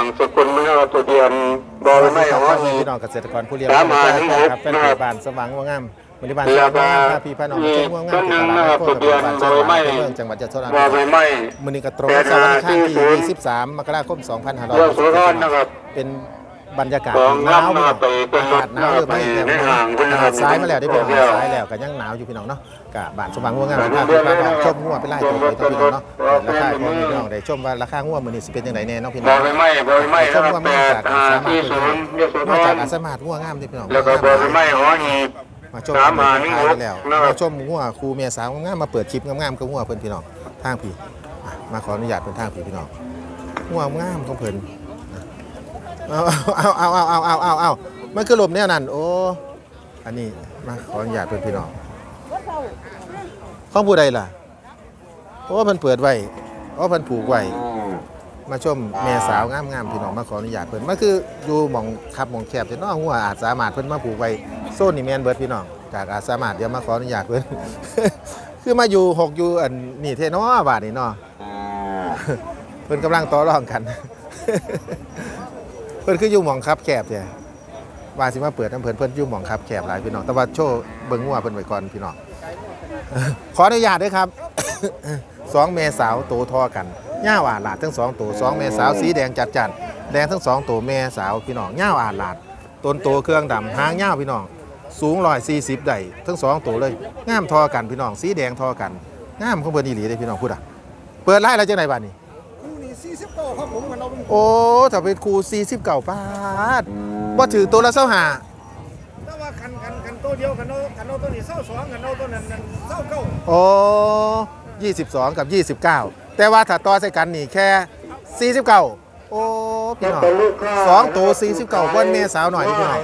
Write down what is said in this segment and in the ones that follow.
างสกุลเมื่อตัวเดียนบอลไม่ครัเอาบไว้พี่น้องเกษตรกรผู้เลี้ยงสามหาหนึ่งหกครับเป็นะครับบ้านสว่างว่างามบริบาลสแล้ว่างก็งามพี่พี่น้องมีชมว่างามต้นหนึ่ตลาดนะครับโคตรทะเบียนบ้านสบอลว่างไม่เมืองจังหวัดยะโสธรบอลไม่มือนี้กระตรงกับวันอังคารที่23มกราคม2567เป็นบรรยากาศหนาวมาไปเป็นรถอากาศหนาวเลยไปไม่ในห่างเป็นอาห่างซ้ายมาแล้วได้พี่น้องซ้ายแล้วก็ยังหนาวอยู่พี่น้องเนาะ กับบานสว่างง่วงงามราคาพี่น้องชมง่วเป็นไล่ตัวเลยพี่น้องเนาะราคาของพี่น้องได้ชมว่าราคาง่วมือนี่สิเป็นยังไงแน่น้องพี่น้องบอกไม่บอกไม่ชมว่ามาจากอาสามาที่ศูนย์มาจากอาสามาง่วงงามที่พี่น้องแล้วก็บอกไม่หอหีบมาชมมาหายแล้วมาชมหัวครูเมียสาวง่ามมาเปิดคลิปง่ามๆกับหัวเพื่อนพี่น้องทางพี่มาขออนุญาตเป็นทางพี่พี่น้องหัวง่ามของเพื่อนเอาเอาเอาเอาเอาเอาเอามันคือลมเนี่ยนั่นโอ้อันนี้มาขออนุญาตเพื่อนพี่น้อง ของผู้ใดล่ะโอ้เพิ่นเปิดไว้โอ้เพิ่นผูกไว้มาชมแม่สาวงามๆพี่น้องมาขออนุญาตเพิ่นมันคืออยู่หม่องขับหม่องแคบแต่น้องหัวอาจสามารถเพิ่นมาผูกไว้โซนนี่แม่นเบิดพี่น้องจากอาจสามารถเดี๋ยวมาขออนุญาตเพิ่นคือมาอยู่หกอยู่อันนี่เทนาะบาดนี่เนาะเพิ่นกำลังต่อรองกัน เพิ่นคืออยู่หม่องขับแคบแท้ว่าสิมาเปิดน้ำเพิ่นเพิ่นอยู่หม่องขับแคบหลายพี่น้องแต่ว่าโชว์เบิ่งงัวเพิ่นไว้ก่อนพี่น้อง ขออนุญาตด้วยครับสองเมสาวโตทอกันย่าวอาดหลาดทั้งสองตัวสองเมสาวสีแดงจัดจัดแดงทั้งสองตัวเมสาวพี่น้องย่าวอาดหลาดต้นโตเครื่องดำหางย่าวพี่น้อง สูงร้อยสี่สิบได้ทั้งสองตัวเลยงามทอกันพี่น้อง สีแดงทอกันงามของเพิ่นอีหลีเลยพี่น้องพูดอะเปิดไล่แล้วจังไดบัดนี้คู่นี้สี่สิบเก้าครับผมกันเราเป็นโอ้ถ้าเป็นครู40เก่าปาดบ่ถือตัวละเศร้าหา แต่ว่าคันคันคัน ตัวเดียวกันเราคันเราตัวนี้เศร้าสองกันเราตัวนั้นนั้นเศร้าเก้าโอ้22กับ29แต่ว่าถ้าต่อใส่กันนี่แค่49โอ้พี่น้องสองตัว49เพิ่นแม่สาวหน่อยนี่พี่น้อง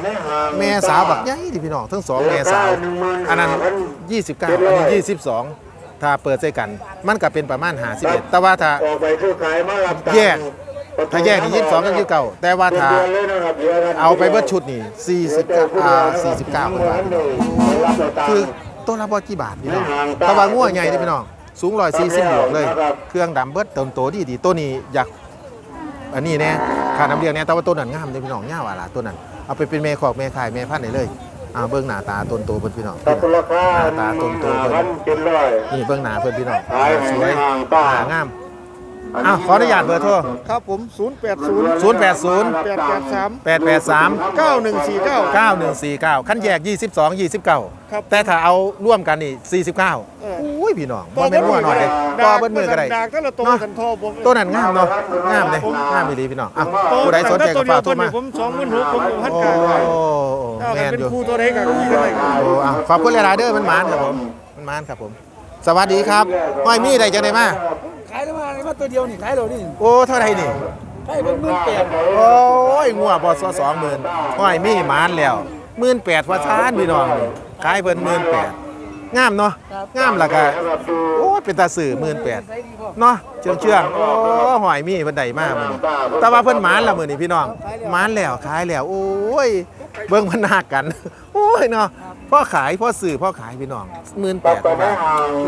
แม่สาวบักใหญ่ดิพี่น้องทั้งสองแม่สาวอันนั้น29อันนี้22ถ้าเปิดใส่กัน มันก็เป็นประมาณ51แต่ว่าถ้าออกไปซื้อขายมารับตังค์แยก ถ้าแยกนี่22กับ29แต่ว่าถ้าดืนเลยนะครับดืนละเอาไปเบิดชุดนี่49อ่า49เพิ่นว่าคือตัวละบ่กี่บาทพี่น้องแต่ว่างัวใหญ่เด้พี่น้องสูง140บวกเลย เครื่องดำเบิดเติมโตดีดีๆตัวนี้อยากอันนี้แน่ค่าน้ำเลี้ยงแน่แต่ว่าตัวนั้นงามเด้พี่น้องย่าวาล่ะตัวนั้นเอาไปเป็นแม่ขอกแม่ขายแม่พันธุ์ได้เลยอ่าเบิ่งหน้าตาต้นโตเพิ่นพี่น้องตัดราคาหน้าตาต้นโตพัเพิ่นนเป็นร้อยนี่เบิ่งหน้าเพิ่นพี่น้องขายสวยห่างป้าหน้างาม อ้าวขออนุญาตเบอร์โทร ครับผมศูนย์แปดศูนย์080แปดแปดสาม883เก้าหนึ่งสี่เก้า9149คันแยก 22 29ครับแต่ถ้าเอาร่วมกันนี่ 49เอออุ้ยพี่น้องบ่แม่นว่าน้อยเด้ต่อเบิ่มือก็ได้ดากแต่ละตัวเนาะกันทอผมตัวนั้นงามเนาะงามเลยงามอีหลีพี่น้องอะผู้ใดสนใจก็ฝากโทรมาผมสองหมื่นหกผมพันโอ้กาแม่นเป็นอยู่ครูตัวเล็กกับพี่กันเลยโอ้อะขอบคุณหลายๆเด้อมันมานครับผม มันมานครับผม สวัสดีครับห้อยมีได้จังไดมาขายได้มาเลยมาตัวเดียวนี่ขายเรานี่โอ้เท่าไหร่นี่ขายเป็นหมื่นแปดโอ้ยงัวพอสสองหมื่นห้อยมีหมานแล้วหมื่นแปดพอชานพี่น้องนี่ขายเพิ่นหมื่นแปดงามเนาะงามและก็โอ้ยเป็นตาสื่อหมื่นแปดเนาะเชื่องเชื่องๆโอ้หอยมีเพิ่นได้มากมื้อนี้แต่ว่าเพิ่นหมานแล้วมื้อนี้พี่น้องหมานแล้วขายแล้ว โอ้ยเบิ่งมันหักกัน โอ้ยเนาะ พ่อขายพ่อสื่อพ่อขายพี่น้องหมื่นแปด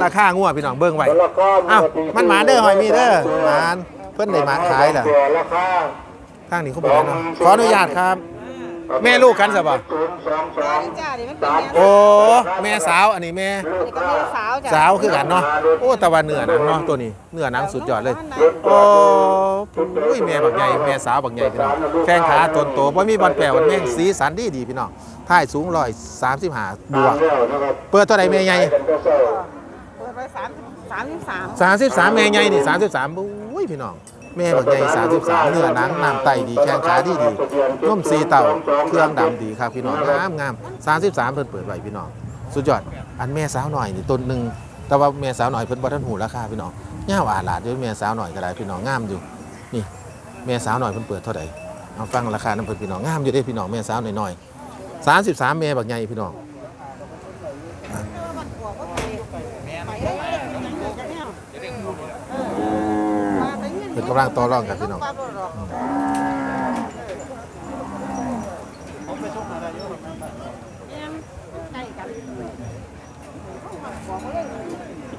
ราคางัวพี่น้องเบิ่งไว้อ้าวมันหมานเด้อหอยมีเด้อหมานเพิ่นได้หมาขายล่ะราคาข้างนี้เขาบอกแล้วเนาะขออนุญาตครับ แม่ลูกกันสิบ่ะศูนย์สองสองจ้านี่มันเป็นแม่โอ้แม่สาวอันนี้แม่นี่ก็แม่สาวจ้ะสาวคือกันเนาะโอ้แต่ว่าเนื้อหนังเนาะตัวนี้เนื้อหนังสุดยอดเลยโอ้ยแม่บักใหญ่แม่สาวบักใหญ่พี่น้องแข้งขาตนโตบ่มีบอลแปลวันแม่งสีสันดีดีพี่น้อง ท่ายสูงร้อยสามสิบห้าบวกแล้วนะครับเปิดตัวใดแม่ใหญ่กันก็เศร้าเปิดไปสามสามสิบสามสามสิบสามแม่ใหญ่นี่สามสิบสามอุ้ยพี่น้องแม่บักใหญ่สามสิบสามเนื้อหนังน้ำไตดีแข้งขาดีดีนุ่มสีเต่าเครื่องดำดีครับพี่น้องงามงามสามสิบสามเพิ่นเปิดไว้พี่น้องสุดยอดอันแม่สาวหน่อยนี่ต้นหนึ่งแต่ว่าแม่สาวหน่อยเพิ่นบ่ทันหูราคาพี่น้องย่าหวาหลาดด้วยแม่สาวหน่อยก็ได้พี่น้องงามอยู่นี่แม่สาวหน่อยเพิ่นเปิดเท่าไหร่เอาฟังราคาน้ำเพิ่นพี่น้องงามอยู่เด้พี่น้องแม่สาวหน่อยๆ 33แม่บักใหญ่พี่น้องเพิ่นกำลังต่อรองกันพี่น้อง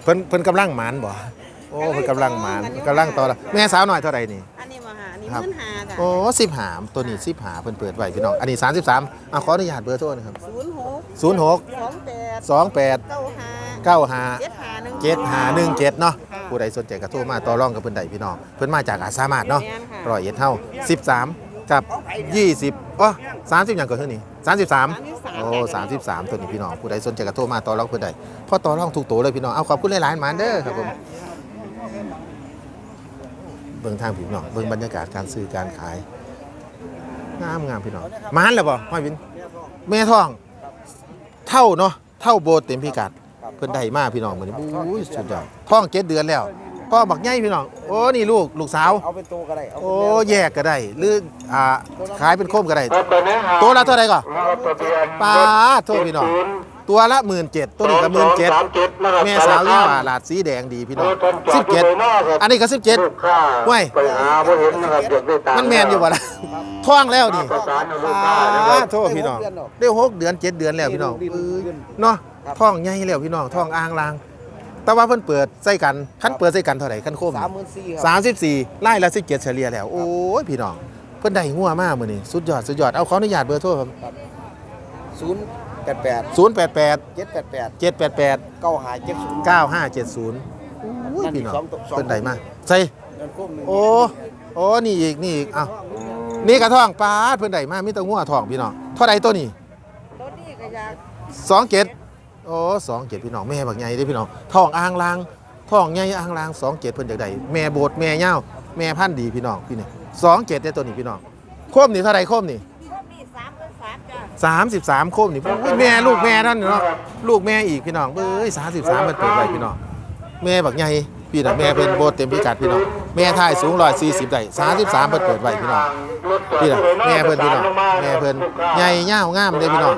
เพิ่นเพิ่นกำลังหมานบ่โอ้เพิ่นกำลังหมานกำลังต่อรองแม่สาวหน่อยเท่าไหร่นี่ มาหานี่ครับ เงินหาจ้ะโอ้สิบหามตัวนี้สิบหาเพิ่นเปิดไว้พี่น้อง อันนี้สามสิบสามอะขออนุญาตเบอร์โทรนะครับ ศูนย์หกศูนย์หก สองแปดสองแปดเก้าห้าเก้าห้าเจ็ดหาหนึ่ง เจ็ดหาหนึ่งเจ็ดเนาะค่ะผู้ใดสนใจก็โทรมาต่อรองกับเพิ่นใดพี่น้องเพิ่นมาจากอาสามารถเนาะแม่นค่ะ ร้อยเอ็ดเท่าสิบสามกับยี่สิบอ๋อสามสิบอย่างก่อนเท่านี้สามสิบสาม33 โอ้สามสิบสามตัวนี้พี่น้องผู้ใดสนใจก็โทรมาต่อรองเพิ่นใดพอต่อรองถูกตัวเลยพี่น้องเอาขอบคุณหลายๆหมานเด้อครับผม เบิ่งทางพี่น้องเบิ่งบรรยากาศการซื้อการขายงามงามพี่น้องหมานแล้วบ่ห้อยวินแม่ท้องเท่าเนาะเท่าโบสถ์เต็มพิกัดเพิ่นได้มาพี่น้องมื้อนี้อุ้ยสุดยอดท้องเจ็ดเดือนแล้วพ่อบักใหญ่พี่น้องโอ้นี่ลูกลูกสาวเอาเป็นตัวก็ได้เอาโอ้แยกก็ได้หรืออ่าขายเป็นโคมก็ได้รถตัวนี้หาตัวละเท่าไหร่ก่อนรถทะเบียนปาดโทษพี่น้อง ตัวละหมื่นเจ็ดตัวนี้ก็หมื่นเจ็ดสามเจ็ดนะครับแม่สาวยี่หว่าลาดสีแดงดีพี่น้องรถท่านจอสิบเจ็ดอยู่ในหน้าครับอันนี้ก็สิบเจ็ดลูกค้าเว้ยไปหาบ่เห็นนะครับอยากได้ตามมันแมนอยู่บ่ล่ะท้องแล้วนี่ประสานกับลูกอ่ค้านะครับาโทษพี่น้องได้หกเดือนเจ็ดเดือนแล้วพี่น้องเอ้ยเนาะท้องใหญ่แล้วพี่น้องท้องอ่างลาง แต่ว่าเพิ่นเปิดใส่กันคันเปิดใส่กันเท่าไหร่คันโคมสามหมื่นสี่ครับสามสิบสี่ไล่ละสิบเจ็ดเฉลี่ยแล้ว โอ้ยพี่น้องเพิ่นได้งัวมากมื้อนี้สุดยอดสุดยอดเอาขออนุญาตเบอร์โทรครับศูนย์ แปดแปดศูนย์แปดแปดเจ็ดแปดแปดเจ็ดแปดแปดเก้าหาเจ็ดศูนย์เก้าห้าเจ็ดศูนย์อุ้ยนั่นอีพี่กน้องสองตัวสองเพิ่นได้มาใส่เงินกุ้มหนึ่งโอ้โอ้นี่อีกนี่อีกอ้าวนี่กระท่องปลาดเพิ่นได้มามีแตะงัวทองพี่น้องเท่าใดตัวนี้รถนี่ก็อยากสองเจ็ดโอ้สองเจ็ดพี่น้องแม่บักใหญ่เด้อพี่น้องท้องอ่างลางท้องใหญ่อ่างลางสองเจ็ดเพิ่นอยากได้แม่โบดแม่เง่าแม่พันธุ์ดีพี่น้องพี่นี่สองเจ็ดได้อตัวนี้พี่น้องโคมนี่เท่าไรโคมนี่รถนี่ สามสิบโคมนี่อุ้ยแม่ลูกแม่ท่านเนาะลูกแม่อีกพี่น้องเอ้ยสามสิบสามมันเปิดไปพี่น้องแม่บักใหญ่พี่น้องแม่เป็นโบสเต็มพิกัดพี่น้องแม่ท่ายสูง140ได้สามสิบสามมันเปิดไว้พี่น้องพี่น้องแม่เพิ่นพี่น้องแม่เพิ่นใหญ่ยาง่ามเด้พี่น้อง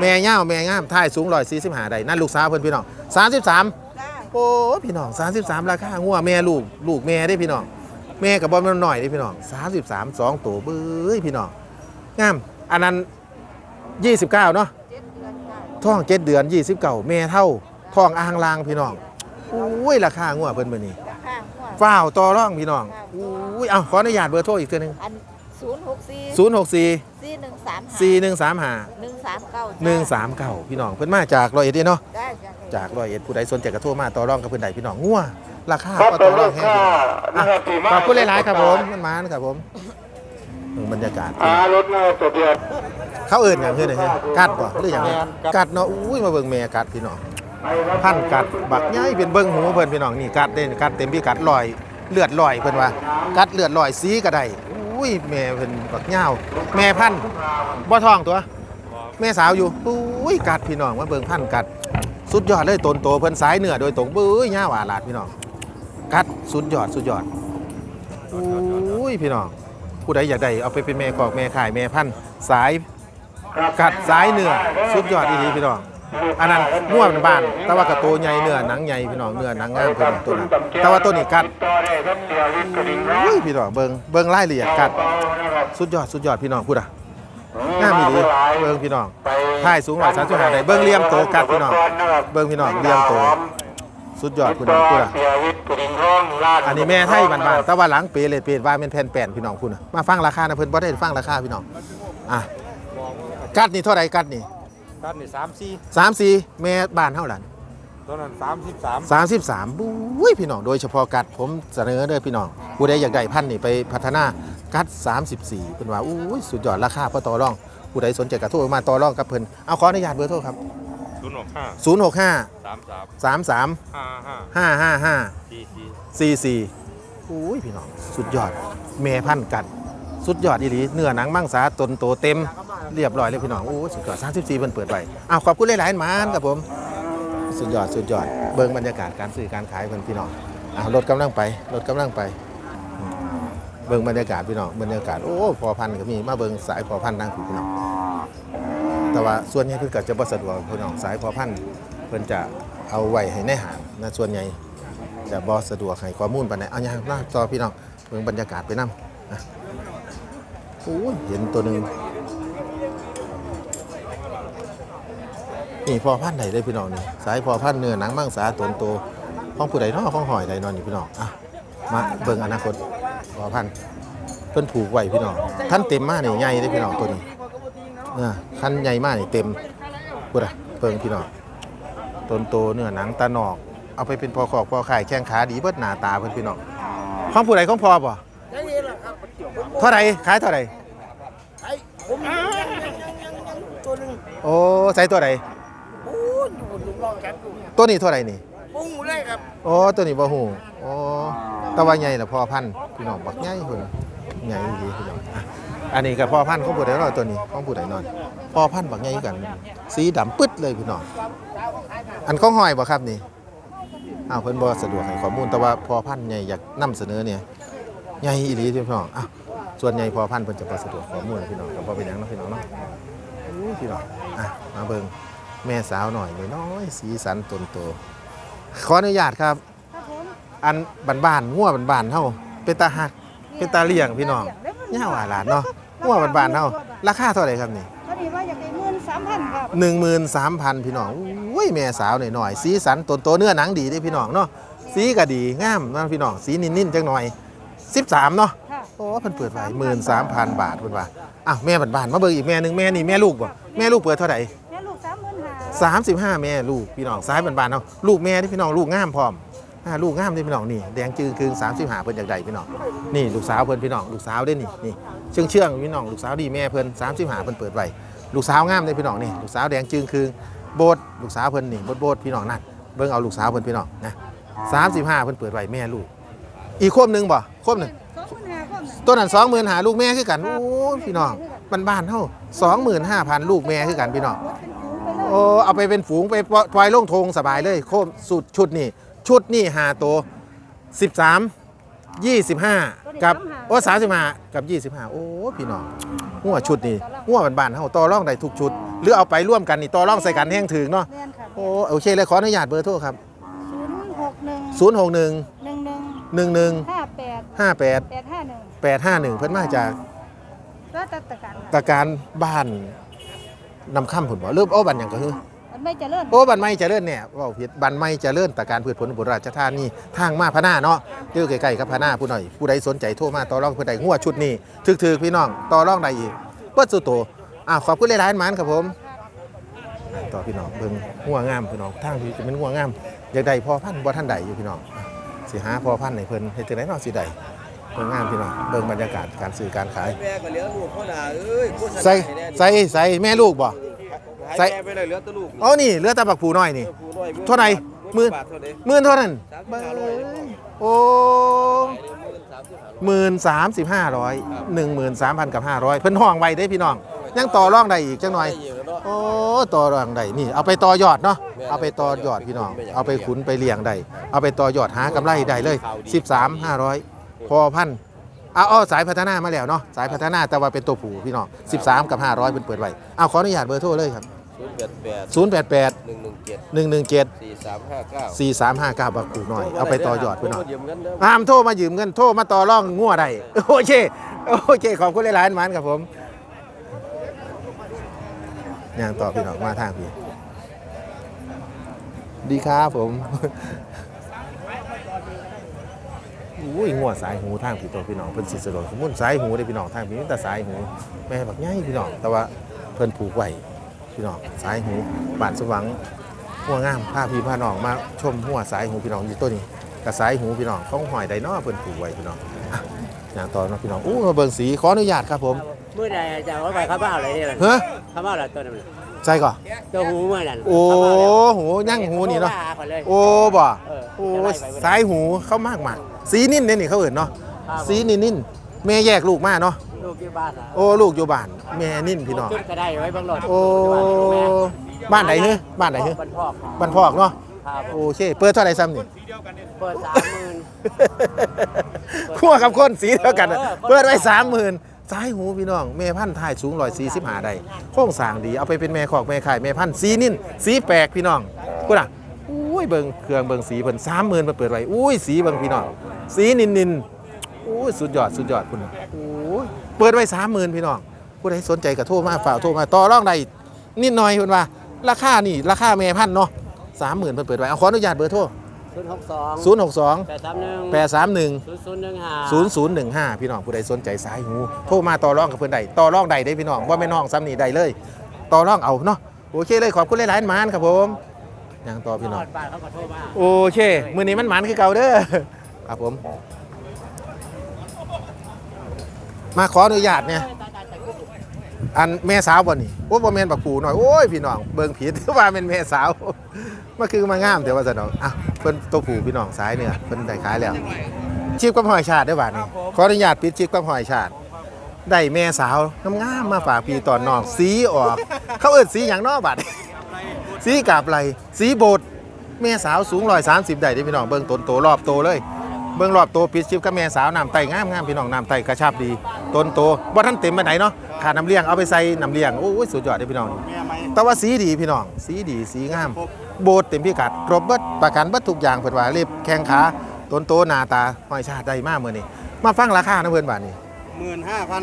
แม่ยาแม่งามท่ายสูง145ได้นั่นลูกสาวเพิ่นพี่น้องสามสิบสามโอ้พี่น้องสามสิบสามราคางัวแม่ลูกลูกแม่ได้พี่น้องแม่กับบอลมันหน่อยได้พี่น้องสามสิบสามสองตัวเบ้ยพี่น้องง่ามอันนั้น 29 เนาะเจ็ดเดือนจ้ะท้อง7เดือน29แม่เท่าท้องอ่างลางพี่น้องอุ้ยราคางัวเพิ่นมื้อนี้ข้างหัวฟ้าวต่อรองพี่น้องอุ้ยเอ้าขออนุญาตเบอร์โทรอีกเทื่อนึงอันศูนย์หกสี่064สี่หนึ่งสามสี่หนึ่งสามหาหนึ่งสามเก้าหนึ่งสามเก้าพี่น้องเพิ่นมาจากร้อยเอ็ดเด้เนาะได้จ้ะจากร้อยเอ็ดผู้ใดสนใจก็โทรมาต่อรองกับเพิ่นใดพี่น้องงัวราคาครับก็ตัต่วอรลูองกแห้งค้าพี่น้องนะครับที่มาขอบคุณหลายๆครับผมมันมานะครับผมเบิ่งบรรยากาศอ่ารถนะทะเบียน เขาเอิ้นหยังคือไดฮะกัดบ่หรือหยังกัดเนาะอุ้ยมาเบิ่งแม่กัดพี่น้องพันกัดบักใหญ่เป็นเบิ่งหูเพิ่นพี่น้องนี่กัดเด้กัดเต็มพี่กัดลอยเลือดลอยเพิ่นว่า กัดเลือดลอยสีก็ได้อุ้ยแม่เพิ่นบักยาวแม่พันธุ์บ่ท้องตัว แม่สาวอยู่อุ้ยกัดพี่น้องมาเบิ่งพันธุ์กัด สุดยอดเลยตนโตเพิ่นสายเหนือโดยตรงเบ้ยย่าวอาลาดพี่น้องกัดสุดยอดสุดยอดอุ้ยพี่น้องผู้ใดอยากได้เอาไปเป็นแม่กอกแม่ขายแม่พันธุ์สาย กัดสายเหนือสุดยอดอีหลีพี่น้องอันนั้นม่วนบ้าน แต่ว่ากระโตใหญ่เนื้อหนังใหญ่พี่น้องเนื้อหนังงามพี่น้องตัวนั้นแต่ว่าตัวนี้กัดต่อได้ครับเสียวิทย์กระดิ่งร้ออุ้ยพี่น้องเบิ่งเบิ่งรายละเอียดกัด สุดยอดสุดยอดพี่น้องพูดอะงามอีหลีเบิ่งพี่น้องท่ายสูงกว่า35ได้เบิ่งเหลี่ยมโตกัดพี่น้องเบิ่งพี่น้องเหลี่ยมโตสุดยอดพี่น้องพูดอะเสียวิทย์กระดิ่งร้องลาดอันนี้แม่ไทยบ้านๆแต่ว่าหลังเปเลยเปว่าเป็นแผ่นแป้นพี่น้องคุณน่ะมาฟังราคานะเพิ่นบ่ได้ฟังราคาพี่น้องอะ กัดนี่เท่าไหร่กัดนี่กันนี่สามสี่สามสี่แม่บ้านเท่าหลันตัวนั้นสามสิบสามสามสิบสามบุ้ยพี่น้องโดยเฉพาะกัดผมเสนอเด้อพี่น้องผู้ใดอยากได้พันธุ์นี่ไปพัฒนากัด34เป็นว่าอุ้ยสุดยอดราคาพอต่อรอง ผู้ใดสนใจกระโทรมาต่อรองกับเพิ่นเอาขออนุญาตเบอร์โทรครับศูนย์หกห้า065สามสาม33ห้าห้า555สี่สี่44อุ้ยพี่น้องสุดยอดแม่พันธุ์กัด สุดยอดอีหลีเนื้อหนังมังสาตนโตเต็มเรียบร้อยเลยพี่น้องโอ้สุดยอด34เพิ่นเปิดไว้อ้าวขอบคุณหลายๆหมานครับผม สุดยอดสุดยอดเบิ่งบรรยากาศการซื้อการขายเพิ่นพี่น้องอ่ารถกำลังไปรถกำลังไป เบิ่งบรรยากาศพี่น้องบรรยากาศโอ้พอพันก็มีมาเบิ่งสายพอพันธุ์นั่งพี่น้องแต่ว่าส่วนใหญ่เพิ่นก็จะบ่สะดวกพี่น้องสายพอพันเพิ่นจะเอาไว้ให้ในห้างนะส่วนใหญ่จะบ่สะดวกให้ข้อมูลปานใดเอาอย่างหน้าจอพี่น้องเบิ่งบรรยากาศไปนํนะ โอ้ยเห็นตัวหนึ่งนี่พอพันธุ์ใดเลยพี่น้องนี่สายพอพันธ์เนื้อหนังมังสาตนโตข้องผู้ใดนาะของหอยใดนอนนี่พี่น้องอะมาเบิ่งอนาคตพอพันธ์เพิ่นผูกไว้พี่น้องท่านเต็มมากนี่ใหญ่เด้พี่น้องตัวนี้เนี่ยคันใหญ่มากนี่เต็มพูดอะเพิ่งพี่น้องต้นโตเนื้อหนังตาหนอก เอาไปเป็นพอขอกพอไข่แข้งขาดีเบิดหน้าตาเพิ่นพี่น้องข้องผู้ใดข้องพอบ่ เท่าไหร่ขายเท่าไหร่ผมยังยังยังยังยังตัวหนึงโอ้ใส่ตัวใดโอ้ยอยู่บนลูกน้องแขนกูตัวนี้เท่าไหร่นี่ปุ้งเลยครับโอ้ตัวนี้บ่ฮู้โอ้แตะว่าใหญ่ละพอพันธุ์พี่น้องบักใหญ่พุ่นใหญ่ดีพี่น้องอะอันนี้ก็พอพันธุ์ของผู้ใดเนาะตัวนี้ของผู้ใดนอนพอพันธุ์บักใหญ่กัน สีดำปึ๊ดเลยพี่น้องอันของหอยบ่ครับนี่อ้าวเพิ่นบ่สะดวกให้ข้อมูลแต่ว่าพอพันธุ์ใหญ่อยากนำเสนอเนี่ยใหญ่อีหลีพี่น้องอ้าว ส่วนใหญ่พอพันธุ์เพิ่นจะบ่สะดวกข้อมูลพี่น้องก็บ่เป็นหยังเนาะพี่น้องเนาะอู้พี่น้องอะมาเบิ่งแม่สาวหน่อยน้อยๆสีสันตนโตขออนุญาตครับอันบ้านๆงัวบ้านๆเฮาเป็นตาหัก เป็นตาเลี้ยงพี่น้องย่าหวาหลานเนาะงัวบ้านๆเฮาราคาเท่าไหร่ครับนี่ พอดีว่าอยากได้เงินสามพันครับ 13,000 พี่น้องอุ้ยแม่สาวหน่อยๆสีสันตนโตเนื้อหนังดีเด้พี่น้องเนาะ สีก็ดีงามเนาะพี่น้อง สีนิ่นๆจังหน่อย 13 เนาะค่ะ โอ้เพิ่นเปิดไว้13,000บาทเพิ่นว่าอ้าวแม่บ้านๆมาเบิ่งอีกแม่หนึงแม่นี่แม่ลูกบ่แม่ลูกเปิดเท่าไหร่แม่ลูกสามหมื่นห้า35แม่ลูกพี่น้องซ้ายบ้านๆเนาะลูกแม่ที่พี่น้องลูกงามพร้อมอ่าลูกงามที่พี่น้องนี่แดงจืงคืง35เพิ่นอยากได้พี่น้องนี่ลูกสาวเพิ่นพี่น้องลูกสาวเด้นี่นี่เชื่องเชื่องๆพี่น้องลูกสาวดีแม่เพิ่น35เพิ่นเปิดไว้ลูกสาวงามเด้พี่น้องนี่ลูกสาวแดงจืงคืงโบดลูกสาวเพิ่นนี่โบดโบดพี่น้องนั่นเบิ่งเอาลูกสาวเพิ่นพี่น้องนะ35เพิ่นเปิดไว้แม่ลูก อีกควบหนึงบ่ควบหนึง สองหมื่นห้าคนน่ะตัวนั้น20,000หาลูกแม่คือกันโอ้ยพี่น้องบ้านๆเฮา25,000ลูกแม่คือกันพี่น้องรถเป็นฝูงไปเลยโอ้เอาไปเป็นฝูงไปปล่อยปล่อยลงทงสบายเลยโคมสุดชุดนี่ชุดนี่หาตัว13 25กับโอ้35กับ25โอ้พี่น้องหัวชุดนี่หัวบานๆเฮาต่อรองได้ทุกชุด หรือเอาไปร่วมกันนี่ต่อรองใส่กันแห้งถึงเนาะแม่นค่ะโอ้โอเคเลยขออนุญาตเบอร์โทรครับศูนย์หกหนึ่ง061หนึ่งหนึ่ง11ห้าแปด58แปดห้าหนึ่ง 851 เพิ่นมาจากก็ตัดตะการตะการบ้านนำค่ำผุนบ่เริ่มโอ้บันหยังก็คือ มันไม่เจริญโอ้บันไม่เจริญเนี่ยเว่าผิดบันไม่เจริญแต่การพืชผลอุบลราชธานีทางมาพะนาเนาะเจอใกล้ๆกับพะนาผู้หน่อย ผู้ใดสนใจโทรมาต่อรองผู้ใดหัวชุดนี้ถึกๆพี่น้องต่อรองได้อีกเปิดสุโตอ้าวขอบคุณหลายๆหมันครับผมอะต่อพี่น้องเบิ่งหัวงามพี่น้องทางพี่จะเป็นหัวงามอยากได้พอพันธุ์บ่ท่านใดอยู่พี่น้องอะสิหาพอพันธุ์ให้เพิ่นเฮ็ดจังได๋เนาะสิได้ เบิ่งงามพี่น้องเบิ่งบรรยากาศการซื้อการขาย แม่ก็เหลือลูกเขาน่ะเอ้ยโฆษณาใส่ให้แน่ใส่ใส่แม่ลูกบ่ใส่ใส่ แม่ไปเลยเหลือแต่ลูกอ๋อนี่เหลือแต่บักผูน้อยนี่ ผู้น้อยเท่าไหร่หมื่น บาทเท่าไหร่หมื่นเท่านั้นสามสิบห้าร้อยโอ้หมื่นสามสิบห้าร้อยหนึ่งหมื่นสามพันกับห้าร้อยเพิ่นห้องไว้ได้พี่น้อง ยังต่อรองได้อีกจังหน่อย ได้อยู่แล้วเนาะ โอ้ต่อรองได้นี่เอาไปต่อยอดเนาะเอาไปต่อยอดพี่น้อง เอาไปขุนไปเลี้ยงได้เอาไปต่อยอดหากำไรได้เลย 13 500 พอพันเอาเอาสายพัฒนามาแล้วเนาะสายพัฒนาแต่ว่าเป็นตัวผู้พี่น้อง13 กับ 500เป็นเปิดไว้เอาขออนุญาตเบอร์โทรเลยครับศูนย์แปดแปด088หนึ่งหนึ่งเจ็ด117สี่สามห้าเก้า4359บักกูหน่อย เอาไปต่อยอดพี่น้องโทรมายืมเงินเด้อห้ามโทรมายืมเงินโทรมาต่อรองงัวได้โอเคโอเค ขอบคุณหลายๆหมันครับผมย่างต่อพี่น้องมาทางพี่ดีครับผม อุ้ยงัวสายหูทางพี่ตัวพี่น้องเพิ่นสิสะดวกสมมุติสายหูได้พี่น้องทางพี่มีแต่สายหูแม่บักใหญ่พี่น้องแต่ว่าเพิ่นผูกไว้พี่น้องสายหูบ้านสว่างหัวงามพาพี่พาน้องมาชมหัวสายหูพี่น้องอยู่ตัวนี้กระสายหูพี่น้องของหอยไดโนอเพิ่นผูกไว้พี่น้องอะอย่างต่อเนาะพี่น้องอู้มาเบิ่งสีขออนุญาตครับผม เมื่อใดจะเอาไปข้าวเปล่าอะไรเนี่ยเฮ้ยข้าวเปล่าอะไรตัวนั้น ใช่ก่อนตัวหูเมื่อนั้นโอ้หูย่างหูนี่เนาะก่อนเลยโอ้บ่เออโอ้จะไล่ไปเมื่อสายหูเข้ามากมากสีนิ่นเนี่ยนี่เขาเอิ้นเนาะสีนิ่นนิ่นแม่แยกลูกมาเนาะลูกที่บ้านอะโอ้ลูกอยู่บ้านแม่นิ่นพี่น้องจุดก็ได้ไว้บางหลอดโอ้บ้านไหนเฮ้ยบ้านไหนเฮ้ยบ้านพอกบ้านพอกเนาะครับโอเคเปิดเท่าไหร่ซ้ำนี่เปิดสามหมื่นขั้วกับคนสีเดียวกันน่ะเออเปิดไว้สามหมื่น สายหูพี่น้องแม่พันธุ์ไทยสูงร้อยสี่สิบห้าได้โค้งสร้างดีเอาไปเป็นแม่ขอกแม่ไข่แม่พันธุ์สีนิ่นสีแปลกพี่น้องกูน่ะอุ้ยเบิงเครื่องเบิงสีเพิ่นสามหมื่นมาเปิดไว้อุ้ยสีเบิงพี่น้องสีนินนินอุ้ยสุดยอดสุดยอดคุณอุ้ยเปิดไว้สามหมื่นพี่น้องผู้ใดสนใจก็โทรมาฝากโทรมาต่อรองได้นิดหน่อยเพิ่นว่า ราคานี่ราคาแม่พันธุ์เนาะสามหมื่นเพิ่นเปิดไว้เอาขออนุญาตเบอร์โทร ศศูนย์หกสองศูนย์หกสองแปดสามหนึ่งแปดสามหนึ่งศูนย์ศูนย์หนึ่งห้าศูนย์ศูนย์หนึ่งห้าพี่น้องผู้ใดสนใจสายหูโทรมาต่อรองกับเพื่อนใดต่อรองใดได้พี่น้องว่าไม่น้องซ้ำนี่ใดเลย ต่อรองเอาเนาะโอเคเลยขอบคุณหลายๆหมานครับผมยังต่อพี่น้องบ้านเขาก็โทรมาโอเคมือนี้มันหมานคือเก่าเด้อครับผม มาขออนุญาตเนี่ยอันแม่สาวบ่นี่โอ้บ่แม่นบักปูหน่อยโอ้ยพี่น้องเบิ่งผิดว่าเป็นแม่สาวมาคือมางามแต่ว่าสนองอะ เพิ่นตัวผูพี่น้องสายเนื้อเพิ่นได้ขายแล้วชีพกับหอยชาติได้อบาดนี้ขออนุญาตปิดชีพกับหอยชาติได้แม่สาวงามๆมาฝากพี่ตอนน้องสีออก เขาเอิ้นสีหยังเนาะบาดนี้สีกาบไหลสีโบดแม่สาวสูง130ได้เด้อพี่น้องเบิ่งต้นโตรอบโตเลย เบิ่งรอบโตปิดชีพกับแม่สาวน้ำไตงามๆพี่น้องน้ำไตกระชับดีต้นโตบ่ทันเต็มปานใดเนาะขาดน้ำเลี้ยงเอาไปใส่น้ำเลี้ยงโอ้ยสุดยอดเด้อพี่น้องแม่ไหมแต่ว่าสีดีพี่น้อง สีดีสีงาม โบดเต็มพิกัดครบเบิดประกันเบิดทุกอย่างเพิ่นว่าเรียบแข้งขาต้นโตหน้าตาห้อยชาติได้มากมื้อนี้ มาฟังราคานะเพิ่นบาดนี้หมื่นห้าพัน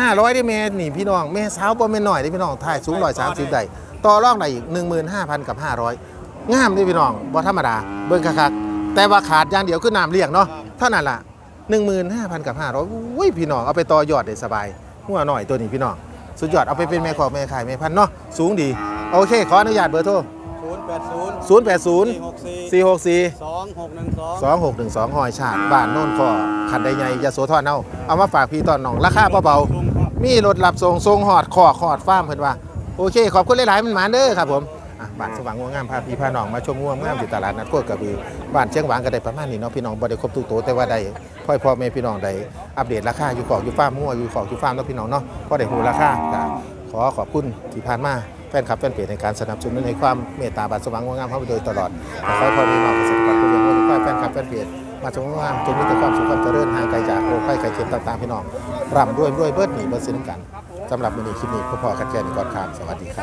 ห้าร้อย15,500ได้แม่นี่พี่น้องแม่สาวบ่แม่นน้อยเด้พี่น้องถ่ายสูง130ได้ต่อรองได้อีก15,000กับ500งามเด้พี่น้องบ่ธรรมดาเบิ่งคักๆแต่ว่าขาดอย่างเดียวคือน้ำเลี้ยงเนาะเท่านั้นล่ะ15,000กับ500อุ้ยพี่น้องเอาไปต่อยอดได้สบายหัวหน่อยตัวนี้พี่น้อง สุดยอดเอาไปเป็นแม่ขอกแม่ขายแม่พันธุ์เนาะสูงดีโอเค ขออนุญาตเบอร์โทรศูนย์แปดศูนย์080สี่หกสี่464 สองหกหนึ่งสอง2612หอยชาติบ้านโน่นคอขันใดใหญ่ยาโสธรเอาเอามาฝากพี่ตอนน้องราคาเบาๆ มีรถรับส่งส่งหอดขอขอดฟ้าร์มเพิ่นว่า โอเค ขอบคุณหลาย ๆ มันหมานเด้อครับผมอะ บ้านสว่างง่วงงามพาพี่พาน้องมาชมง่วงงามที่ตลาดนัดโคกกระบือบ้านเชียงหวางก็ได้ประมาณนี้เนาะพี่น้องบ่ได้ครบทุกโตวแต่ว่าได้พ่อพ่อแม่พี่น้องได้อัปเดตราคาอยู่ของอยู่ฟาร์มง่วอยู่ของอยู่ฟาร์มเนาะพี่น้องเนาะก็ได้ฮู้ราคาก็ขอขอบคุณที่ผ่านมาแฟนคลับแฟนเพจในการสนับสนุนในความเมตตาบ้านสว่างง่วงงามเข้าไปโดยตลอดขอให้พ่อแม่พี่น้องเกษตรกรผู้เลี้ยงวัวเลี้ยงควายแฟนคลับแฟนเพจมาชมงานจงมีแต่ความสุขความเจริญห่างไกลจากโรคภัยไข้เจ็บต่างๆพี่น้องร่ำรวยรวยเบิดหนีเบิดสินำกันสำหรับมื้อนี้คลิปนี้พอๆกันแค่นี้ก่อนครับสวัสดีครับ